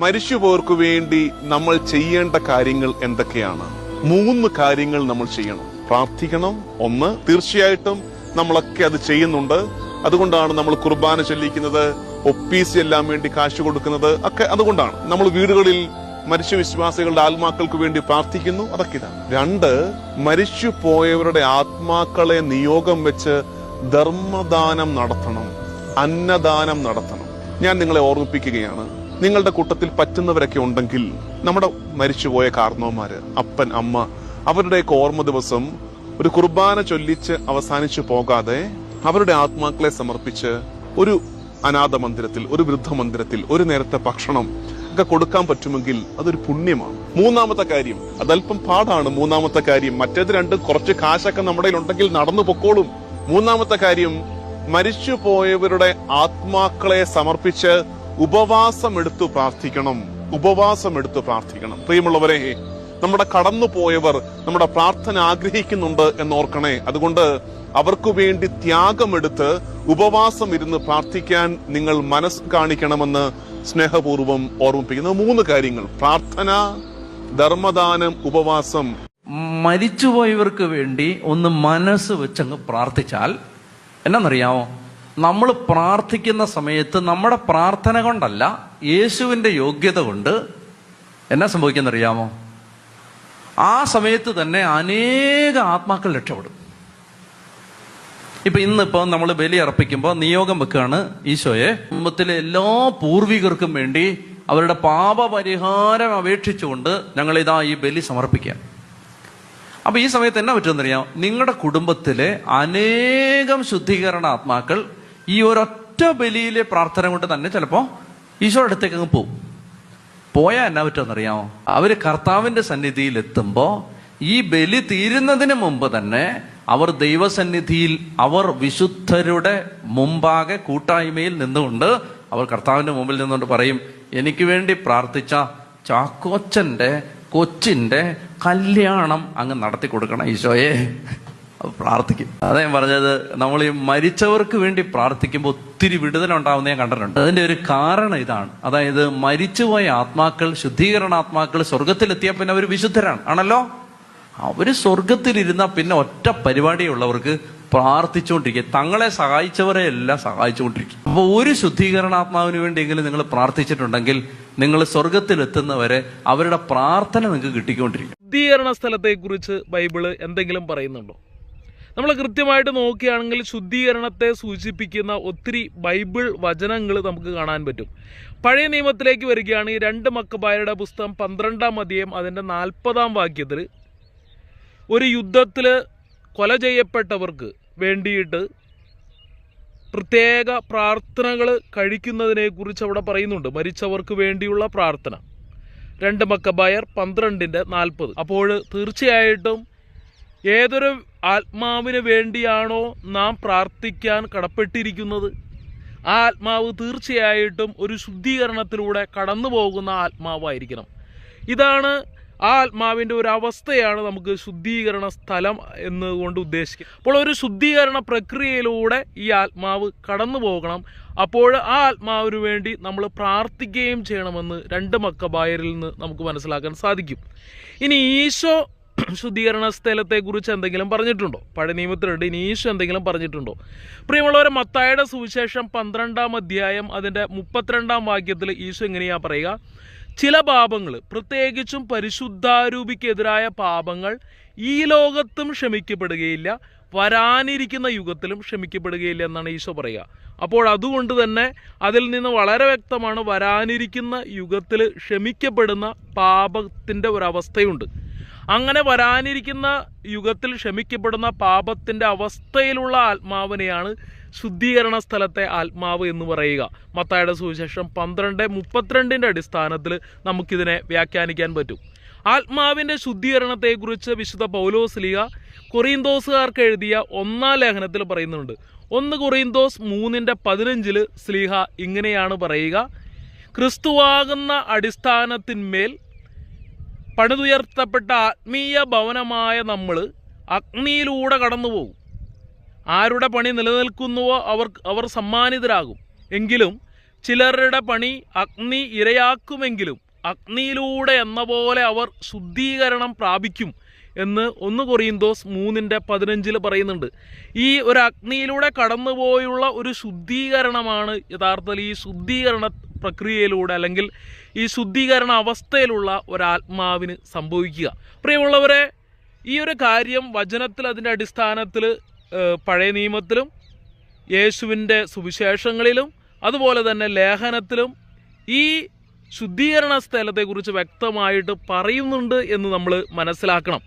മരിച്ചുപോർക്ക് വേണ്ടി നമ്മൾ ചെയ്യേണ്ട കാര്യങ്ങൾ എന്തൊക്കെയാണ്? മൂന്ന് കാര്യങ്ങൾ നമ്മൾ ചെയ്യണം. പ്രാർത്ഥിക്കണം. ഒന്ന് തീർച്ചയായിട്ടും നമ്മളൊക്കെ അത് ചെയ്യുന്നുണ്ട്. അതുകൊണ്ടാണ് നമ്മൾ കുർബാന ചൊല്ലിക്കുന്നത് ഒപ്പീസ് എല്ലാം വേണ്ടി കാശ് കൊടുക്കുന്നത് ഒക്കെ അതുകൊണ്ടാണ്. നമ്മൾ വീടുകളിൽ മരിച്ച വിശ്വാസികളുടെ ആത്മാക്കൾക്ക് വേണ്ടി പ്രാർത്ഥിക്കുന്നു അതൊക്കെ ഇതാണ്. രണ്ട് മരിച്ചു പോയവരുടെ ആത്മാക്കളെ നിയോഗം വെച്ച് ധർമ്മദാനം നടത്തണം അന്നദാനം നടത്തണം. ഞാൻ നിങ്ങളെ ഓർമ്മിപ്പിക്കുകയാണ്. നിങ്ങളുടെ കൂട്ടത്തിൽ പറ്റുന്നവരൊക്കെ ഉണ്ടെങ്കിൽ നമ്മുടെ മരിച്ചുപോയ കാർണവന്മാര് അപ്പൻ അമ്മ അവരുടെയൊക്കെ ഓർമ്മ ദിവസം ഒരു കുർബാന ചൊല്ലിച്ച് അവസാനിച്ചു പോകാതെ അവരുടെ ആത്മാക്കളെ സമർപ്പിച്ച് ഒരു അനാഥ മന്ദിരത്തിൽ ഒരു വൃദ്ധ മന്ദിരത്തിൽ ഒരു നേരത്തെ ഭക്ഷണം ഒക്കെ കൊടുക്കാൻ പറ്റുമെങ്കിൽ അതൊരു പുണ്യമാണ്. മൂന്നാമത്തെ കാര്യം അതല്പം പാടാണ് മൂന്നാമത്തെ കാര്യം. മറ്റേത് രണ്ട് കുറച്ച് കാശൊക്കെ നമ്മുടെ ഉണ്ടെങ്കിൽ നടന്നു പൊക്കോളും. മൂന്നാമത്തെ കാര്യം മരിച്ചു പോയവരുടെ ആത്മാക്കളെ സമർപ്പിച്ച് ഉപവാസം എടുത്തു പ്രാർത്ഥിക്കണം ഉപവാസം എടുത്തു പ്രാർത്ഥിക്കണം. പ്രിയമുള്ളവരെ നമ്മുടെ കടന്നു പോയവർ നമ്മുടെ പ്രാർത്ഥന ആഗ്രഹിക്കുന്നുണ്ട് എന്നോർക്കണേ. അതുകൊണ്ട് അവർക്ക് വേണ്ടി ത്യാഗമെടുത്ത് ഉപവാസം ഇരുന്ന് പ്രാർത്ഥിക്കാൻ നിങ്ങൾ മനസ്സ് കാണിക്കണമെന്ന് സ്നേഹപൂർവം ഓർമ്മിപ്പിക്കുന്ന. മൂന്ന് കാര്യങ്ങൾ. പ്രാർത്ഥന ധർമ്മദാനം ഉപവാസം. മരിച്ചുപോയവർക്ക് വേണ്ടി ഒന്ന് മനസ്സ് വെച്ചങ്ങ് പ്രാർത്ഥിച്ചാൽ എന്നറിയാമോ നമ്മൾ പ്രാർത്ഥിക്കുന്ന സമയത്ത് നമ്മുടെ പ്രാർത്ഥന കൊണ്ടല്ല യേശുവിന്റെ യോഗ്യത കൊണ്ട് എന്നാ സംഭവിക്കുന്നറിയാമോ? ആ സമയത്ത് തന്നെ അനേക ആത്മാക്കൾ രക്ഷപ്പെടും. ഇപ്പൊ ഇന്നിപ്പോ നമ്മൾ ബലി അർപ്പിക്കുമ്പോൾ നിയോഗം വെക്കുകയാണ് ഈശോയെ. കുടുംബത്തിലെ എല്ലാ പൂർവികർക്കും വേണ്ടി അവരുടെ പാപപരിഹാരം അപേക്ഷിച്ചുകൊണ്ട് ഞങ്ങൾ ഇതാ ഈ ബലി സമർപ്പിക്കുക അപ്പൊ ഈ സമയത്ത് എന്നാ പറ്റുമെന്നറിയാം നിങ്ങളുടെ കുടുംബത്തിലെ അനേകം ശുദ്ധീകരണ ആത്മാക്കൾ ഈ ഒരൊറ്റ ബലിയിലെ പ്രാർത്ഥന കൊണ്ട് തന്നെ ചിലപ്പോ ഈശോയുടെ അടുത്തേക്ക് അങ്ങ് പോവും. പോയാൽ എന്നാ പറ്റുമെന്നറിയാമോ? അവർ കർത്താവിന്റെ സന്നിധിയിൽ എത്തുമ്പോൾ ഈ ബലി തീരുന്നതിന് മുമ്പ് തന്നെ അവർ ദൈവസന്നിധിയിൽ അവർ വിശുദ്ധരുടെ മുമ്പാകെ കൂട്ടായ്മയിൽ നിന്നുകൊണ്ട് അവർ കർത്താവിന്റെ മുമ്പിൽ നിന്നുകൊണ്ട് പറയും എനിക്ക് വേണ്ടി പ്രാർത്ഥിച്ച ചാക്കോച്ചന്റെ കൊച്ചിന്റെ കല്യാണം അങ്ങ് നടത്തി കൊടുക്കണം ഈശോയെ. പ്രാർത്ഥിക്കും. അതാ പറഞ്ഞത് നമ്മൾ ഈ മരിച്ചവർക്ക് വേണ്ടി പ്രാർത്ഥിക്കുമ്പോൾ ഒത്തിരി വിടുതൽ ഉണ്ടാവുന്ന ഞാൻ കണ്ടിട്ടുണ്ട്. അതിന്റെ ഒരു കാരണം ഇതാണ്. അതായത് മരിച്ചുപോയ ആത്മാക്കൾ ശുദ്ധീകരണാത്മാക്കൾ സ്വർഗത്തിലെത്തിയാൽ പിന്നെ അവർ വിശുദ്ധരാണ്. ആണല്ലോ? അവർ സ്വർഗത്തിലിരുന്ന പിന്നെ ഒറ്റ പരിപാടിയുള്ളവർക്ക് പ്രാർത്ഥിച്ചുകൊണ്ടിരിക്കുക. തങ്ങളെ സഹായിച്ചവരെ എല്ലാം സഹായിച്ചുകൊണ്ടിരിക്കും. അപ്പോൾ ഒരു ശുദ്ധീകരണാത്മാവിന് വേണ്ടിയെങ്കിലും നിങ്ങൾ പ്രാർത്ഥിച്ചിട്ടുണ്ടെങ്കിൽ നിങ്ങൾ സ്വർഗത്തിലെത്തുന്നവരെ അവരുടെ പ്രാർത്ഥന നിങ്ങൾക്ക് കിട്ടിക്കൊണ്ടിരിക്കും. ശുദ്ധീകരണ സ്ഥലത്തെക്കുറിച്ച് ബൈബിൾ എന്തെങ്കിലും പറയുന്നുണ്ടോ? നമ്മൾ കൃത്യമായിട്ട് നോക്കുകയാണെങ്കിൽ ശുദ്ധീകരണത്തെ സൂചിപ്പിക്കുന്ന ഒത്തിരി ബൈബിൾ വചനങ്ങൾ നമുക്ക് കാണാൻ പറ്റും. പഴയ നിയമത്തിലേക്ക് വരികയാണെങ്കിൽ രണ്ട് മക്കബായരുടെ പുസ്തകം പന്ത്രണ്ടാം അധ്യായം അതിന്റെ നാൽപ്പതാം വാക്യത്തിൽ ഒരു യുദ്ധത്തിൽ കൊല ചെയ്യപ്പെട്ടവർക്ക് വേണ്ടിയിട്ട് പ്രത്യേക പ്രാർത്ഥനകൾ കഴിക്കുന്നതിനെക്കുറിച്ച് അവിടെ പറയുന്നുണ്ട്. മരിച്ചവർക്ക് വേണ്ടിയുള്ള പ്രാർത്ഥന. രണ്ട് മക്കബായർ പന്ത്രണ്ടിന്റെ നാൽപ്പത്. അപ്പോൾ തീർച്ചയായിട്ടും ഏതൊരു ആത്മാവിന് വേണ്ടിയാണോ നാം പ്രാർത്ഥിക്കാൻ കടപ്പെട്ടിരിക്കുന്നത്? ആ ആത്മാവ് തീർച്ചയായിട്ടും ഒരു ശുദ്ധീകരണത്തിലൂടെ കടന്നു പോകുന്ന ആത്മാവായിരിക്കണം. ഇതാണ് ആ ആത്മാവിന്റെ ഒരു അവസ്ഥയാണ് നമുക്ക് ശുദ്ധീകരണ സ്ഥലം എന്നുകൊണ്ട് ഉദ്ദേശിക്കുക അപ്പോൾ ഒരു ശുദ്ധീകരണ പ്രക്രിയയിലൂടെ ഈ ആത്മാവ് കടന്നു പോകണം അപ്പോൾ ആ ആത്മാവിന് വേണ്ടി നമ്മൾ പ്രാർത്ഥിക്കുകയും ചെയ്യണമെന്ന് രണ്ട് മക്കബായരിൽ നിന്ന് നമുക്ക് മനസ്സിലാക്കാൻ സാധിക്കും. ഇനി ഈശോ ശുദ്ധീകരണ സ്ഥലത്തെക്കുറിച്ച് എന്തെങ്കിലും പറഞ്ഞിട്ടുണ്ടോ? പഴയ നിയമത്തിലുണ്ട് ഇനി എന്തെങ്കിലും പറഞ്ഞിട്ടുണ്ടോ? പ്രിയമുള്ളവരെ മത്തായുടെ സുവിശേഷം പന്ത്രണ്ടാം അധ്യായം അതിന്റെ മുപ്പത്തിരണ്ടാം വാക്യത്തിൽ ഈശോ എങ്ങനെയാ പറയുക? ചില പാപങ്ങൾ പ്രത്യേകിച്ചും പരിശുദ്ധാരൂപിക്കെതിരായ പാപങ്ങൾ ഈ ലോകത്തും ക്ഷമിക്കപ്പെടുകയില്ല വരാനിരിക്കുന്ന യുഗത്തിലും ക്ഷമിക്കപ്പെടുകയില്ല എന്നാണ് ഈശോ പറയുക. അപ്പോൾ അതുകൊണ്ട് തന്നെ അതിൽ നിന്ന് വളരെ വ്യക്തമാണ് വരാനിരിക്കുന്ന യുഗത്തിൽ ക്ഷമിക്കപ്പെടുന്ന പാപത്തിന്റെ ഒരവസ്ഥയുണ്ട് അങ്ങനെ വരാനിരിക്കുന്ന യുഗത്തിൽ ക്ഷമിക്കപ്പെടുന്ന പാപത്തിന്റെ അവസ്ഥയിലുള്ള ആത്മാവിനെയാണ് ശുദ്ധീകരണ സ്ഥലത്തെ ആത്മാവ് എന്ന് പറയുക. മത്തായുടെ സുവിശേഷം പന്ത്രണ്ട് മുപ്പത്തിരണ്ടിന്റെ അടിസ്ഥാനത്തിൽ നമുക്കിതിനെ വ്യാഖ്യാനിക്കാൻ പറ്റും. ആത്മാവിന്റെ ശുദ്ധീകരണത്തെക്കുറിച്ച് വിശുദ്ധ പൗലോസ് ലീഗ കൊറിയന്തോസുകാർക്ക് എഴുതിയ ഒന്നാം ലേഖനത്തിൽ പറയുന്നുണ്ട്. ഒന്ന് കൊറിയന്തോസ് മൂന്നിന്റെ പതിനഞ്ചിൽ സ്ലീഹ ഇങ്ങനെയാണ് പറയുക ക്രിസ്തുവാകുന്ന അടിസ്ഥാനത്തിന്മേൽ പണിതുയർത്തപ്പെട്ട ആത്മീയ ഭവനമായ നമ്മൾ അഗ്നിയിലൂടെ കടന്നു പോകും ആരുടെ പണി നിലനിൽക്കുന്നുവോ അവർ അവർ സമ്മാനിതരാകും. എങ്കിലും ചിലരുടെ പണി അഗ്നി ഇരയാക്കുമെങ്കിലും അഗ്നിയിലൂടെ എന്ന പോലെ അവർ ശുദ്ധീകരണം പ്രാപിക്കും എന്ന് ഒന്ന് കൊറിയന്തോസ് മൂന്നിന്റെ പതിനഞ്ചിൽ പറയുന്നുണ്ട്. ഈ ഒരു അഗ്നിയിലൂടെ കടന്നുപോയുള്ള ഒരു ശുദ്ധീകരണമാണ് യഥാർത്ഥത്തിൽ ഈ ശുദ്ധീകരണ പ്രക്രിയയിലൂടെ അല്ലെങ്കിൽ ഈ ശുദ്ധീകരണ അവസ്ഥയിലുള്ള ഒരാത്മാവിന് സംഭവിക്കുക. പ്രിയമുള്ളവരെ ഈ ഒരു കാര്യം വചനത്തിൽ അതിന്റെ അടിസ്ഥാനത്തിൽ പഴയ നിയമത്തിലും യേശുവിന്റെ സുവിശേഷങ്ങളിലും അതുപോലെ തന്നെ ലേഖനത്തിലും ഈ ശുദ്ധീകരണ സ്ഥലത്തെക്കുറിച്ച് വ്യക്തമായിട്ട് പറയുന്നുണ്ട് എന്ന് നമ്മൾ മനസ്സിലാക്കണം.